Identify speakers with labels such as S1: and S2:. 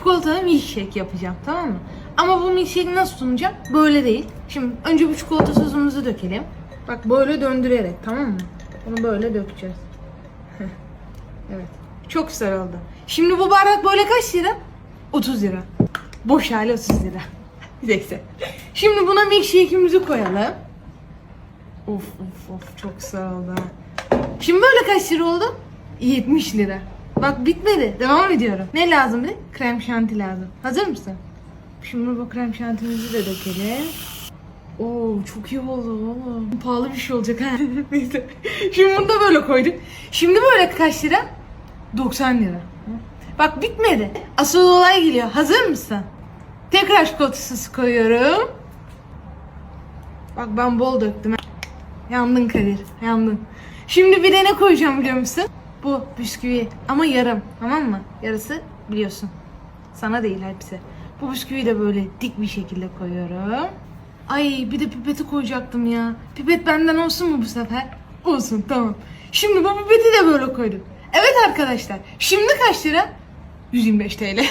S1: çikolatalı milkshake yapacağım tamam mı? Ama bu milkshake'i nasıl sunacağım? Böyle değil. Şimdi önce bu çikolata sosumuzu dökelim. Bak böyle döndürerek tamam mı? Bunu böyle dökeceğiz. Evet. Çok güzel oldu. Şimdi bu bardak böyle kaç lira? 30 lira. Boş hali 30 lira. Neyse. Şimdi buna milkshake'imizi koyalım. Of of of çok güzel oldu. Şimdi böyle kaç lira oldu? 70 lira. Bak bitmedi. Devam ediyorum. Ne lazım bir? Krem şanti lazım. Hazır mısın? Şimdi bu krem şantimizi de dökelim. Oo çok iyi oldu oğlum. Pahalı bir şey olacak ha. Neyse. Şimdi bunu da böyle koyduk. Şimdi böyle kaç lira? 90 lira. Bak bitmedi. Asıl olay geliyor. Hazır mısın? Tekrar çikolatasız koyuyorum. Bak ben bol döktüm. Yandın Kadir. Yandın. Şimdi bir de ne koyacağım biliyor musun? Bu bisküvi. Ama yarım. Tamam mı? Yarısı biliyorsun. Sana değil hepsi. Bu bisküviyi de böyle dik bir şekilde koyuyorum. Ay bir de pipeti koyacaktım ya. Pipet benden olsun mu bu sefer? Olsun tamam. Şimdi bu pipeti de böyle koyduk. Evet arkadaşlar. Şimdi kaç lira? 125 TL.